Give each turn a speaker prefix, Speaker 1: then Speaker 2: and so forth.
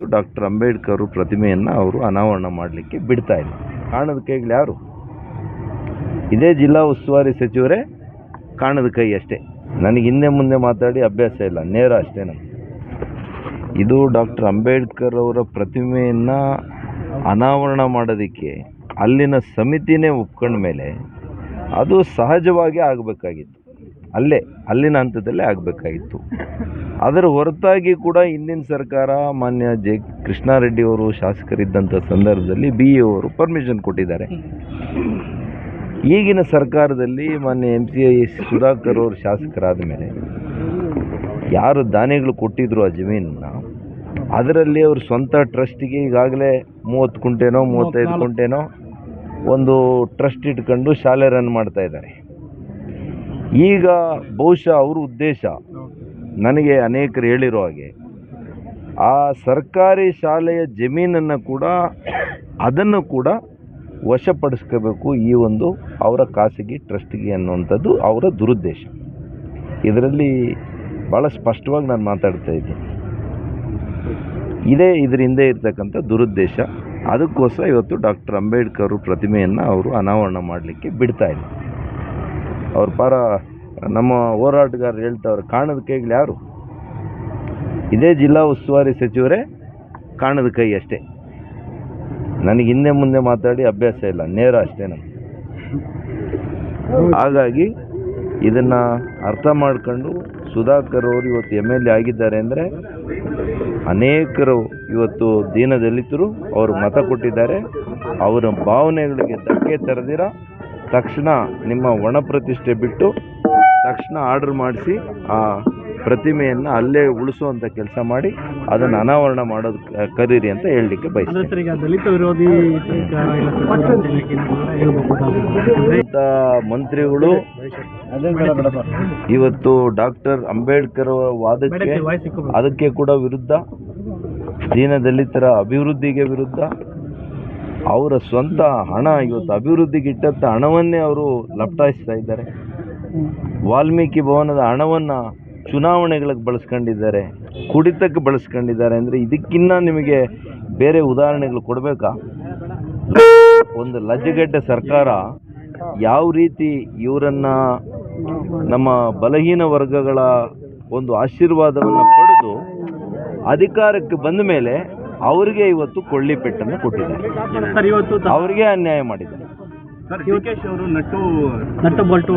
Speaker 1: Doctor Ambedkar ಪ್ರತಿಮೆಯನ್ನು ಅವರು ಅನಾವರಣ ಮಾಡಲಿಕ್ಕೆ ಬಿಡ್ತಾ ಇಲ್ಲ. ಕಾಣದ ಕೈಗಳು ಯಾರು? ಇದೇ ಜಿಲ್ಲಾ ಉಸ್ತುವಾರಿ ಸಚಿವರೇ ಕಾಣದ ಕೈ ಅಷ್ಟೇ. ನನಗೆ ಹಿಂದೆ ಮುಂದೆ ಮಾತಾಡಿ ಅಭ್ಯಾಸ ಇಲ್ಲ, ನೇರ ಅಷ್ಟೇ ನಮ್ಗೆ. ಇದು ಡಾಕ್ಟರ್ ಅಂಬೇಡ್ಕರ್ ಅವರ ಪ್ರತಿಮೆಯನ್ನು ಅನಾವರಣ ಮಾಡೋದಕ್ಕೆ ಅಲ್ಲಿನ ಸಮಿತಿನೇ ಒಪ್ಕೊಂಡ ಮೇಲೆ ಅದು ಸಹಜವಾಗಿ ಆಗಬೇಕಾಗಿತ್ತು. ಅಲ್ಲೇ, ಅಲ್ಲಿನ ಹಂತದಲ್ಲೇ ಆಗಬೇಕಾಗಿತ್ತು. ಅದರ ಹೊರತಾಗಿ ಕೂಡ ಹಿಂದಿನ ಸರ್ಕಾರ ಮಾನ್ಯ ಜೆ ಕೃಷ್ಣಾರೆಡ್ಡಿ ಅವರು ಶಾಸಕರಿದ್ದಂಥ ಸಂದರ್ಭದಲ್ಲಿ ಬಿ ಎ ಅವರು ಪರ್ಮಿಷನ್ ಕೊಟ್ಟಿದ್ದಾರೆ. ಈಗಿನ ಸರ್ಕಾರದಲ್ಲಿ ಮಾನ್ಯ ಎಂ ಸಿ ಐ ಸುಧಾಕರ್ ಅವರು ಶಾಸಕರಾದ ಮೇಲೆ ಯಾರು ದಾನಿಗಳು ಕೊಟ್ಟಿದ್ರು ಆ ಜಮೀನನ್ನ ಅದರಲ್ಲಿ ಅವ್ರ ಸ್ವಂತ ಟ್ರಸ್ಟಿಗೆ ಈಗಾಗಲೇ ಮೂವತ್ತು ಕುಂಟೆನೋ ಮೂವತ್ತೈದು ಕುಂಟೆನೋ ಒಂದು ಟ್ರಸ್ಟ್ ಇಟ್ಕೊಂಡು ಶಾಲೆ ರನ್ ಮಾಡ್ತಾ ಇದ್ದಾರೆ. ಈಗ ಬಹುಶಃ ಅವ್ರ ಉದ್ದೇಶ ನನಗೆ ಅನೇಕರು ಹೇಳಿರೋ ಹಾಗೆ, ಆ ಸರ್ಕಾರಿ ಶಾಲೆಯ ಜಮೀನನ್ನು ಕೂಡ ಅದನ್ನು ಕೂಡ ವಶಪಡಿಸ್ಕೋಬೇಕು ಈ ಒಂದು ಅವರ ಖಾಸಗಿ ಟ್ರಸ್ಟಿಗೆ ಅನ್ನುವಂಥದ್ದು ಅವರ ದುರುದ್ದೇಶ. ಇದರಲ್ಲಿ ಭಾಳ ಸ್ಪಷ್ಟವಾಗಿ ನಾನು ಮಾತಾಡ್ತಾ ಇದ್ದೀನಿ. ಇದೇ ಇದರ ಹಿಂದೆ ಇರ್ತಕ್ಕಂಥ ದುರುದ್ದೇಶ. ಅದಕ್ಕೋಸ್ಕರ ಇವತ್ತು ಡಾಕ್ಟರ್ ಅಂಬೇಡ್ಕರ್ ಪ್ರತಿಮೆಯನ್ನು ಅವರು ಅನಾವರಣ ಮಾಡಲಿಕ್ಕೆ ಬಿಡ್ತಾ ಇಲ್ಲ ಅವ್ರ ಪರ ನಮ್ಮ ಹೋರಾಟಗಾರರು ಹೇಳ್ತಾವ್ರೆ, ಕಾಣದ ಕೈಗಳು ಯಾರು? ಇದೇ ಜಿಲ್ಲಾ ಉಸ್ತುವಾರಿ ಸಚಿವರೇ, ಕಾಣದ ಕೈ ಅಷ್ಟೇ. ನನಗೆ ಹಿಂದೆ ಮುಂದೆ ಮಾತಾಡಿ ಅಭ್ಯಾಸ ಇಲ್ಲ, ನೇರ ಅಷ್ಟೇ ನಮ್ಗೆ. ಹಾಗಾಗಿ ಇದನ್ನು ಅರ್ಥ ಮಾಡ್ಕೊಂಡು ಸುಧಾಕರ್ ಅವರು ಇವತ್ತು ಎಂ ಎಲ್ ಎ ಆಗಿದ್ದಾರೆ ಅಂದರೆ ಅನೇಕರು ಇವತ್ತು ದೀನದಲಿತರು, ಅವರು ಮತ ಕೊಟ್ಟಿದ್ದಾರೆ. ಅವರ ಭಾವನೆಗಳಿಗೆ ಧಕ್ಕೆ ತರದಿರ ತಕ್ಷಣ ನಿಮ್ಮ ಒಣ ಪ್ರತಿಷ್ಠೆ ಬಿಟ್ಟು ತಕ್ಷಣ ಆರ್ಡರ್ ಮಾಡಿಸಿ ಆ ಪ್ರತಿಮೆಯನ್ನು ಅಲ್ಲೇ ಉಳಿಸುವಂತ ಕೆಲಸ ಮಾಡಿ ಅದನ್ನು ಅನಾವರಣ ಮಾಡೋದು ಕರೀರಿ ಅಂತ ಹೇಳಲಿಕ್ಕೆ ಬಯಸ್ತೀನಿ ಮಂತ್ರಿಗಳು ಇವತ್ತು ಡಾಕ್ಟರ್ ಅಂಬೇಡ್ಕರ್ ವಾದಕ್ಕೆ. ಅದಕ್ಕೆ ಕೂಡ ವಿರುದ್ಧ ದೀನ ದಲಿತರ ಅಭಿವೃದ್ಧಿಗೆ ವಿರುದ್ಧ ಅವರ ಸ್ವಂತ ಹಣ ಇವತ್ತು ಅಭಿವೃದ್ಧಿಗೆ ಇಟ್ಟಂಥ ಹಣವನ್ನೇ ಅವರು ಲಪಟಾಯಿಸ್ತಾ ಇದ್ದಾರೆ ವಾಲ್ಮೀಕಿ ಭವನದ ಹಣವನ್ನು ಚುನಾವಣೆಗಳಿಗೆ ಬಳಸ್ಕೊಂಡಿದ್ದಾರೆ ಕುಡಿತಕ್ಕೆ ಬಳಸ್ಕೊಂಡಿದ್ದಾರೆ ಅಂದರೆ ಇದಕ್ಕಿನ್ನ ನಿಮಗೆ ಬೇರೆ ಉದಾಹರಣೆಗಳು ಕೊಡಬೇಕಾ? ಒಂದು ಲಜ್ಜೆಗಡ್ಡೆ ಸರ್ಕಾರ ಯಾವ ರೀತಿ ಇವರನ್ನು ನಮ್ಮ ಬಲಹೀನ ವರ್ಗಗಳ ಒಂದು ಆಶೀರ್ವಾದವನ್ನು ಪಡೆದು ಅಧಿಕಾರಕ್ಕೆ ಬಂದ ಮೇಲೆ ಅವರಿಗೆ ಇವತ್ತು ಕೊಳ್ಳಿ ಪೆಟ್ಟನ್ನು ಕೊಟ್ಟಿದ್ದಾರೆ
Speaker 2: ಸರ್ ಯು ಕೆ
Speaker 1: ಅವರಿಗೆ ಅವರು ಮಾಡಿದ್ದಾರೆ
Speaker 2: ನಟ್ಟು ಬೋಲ್ಟು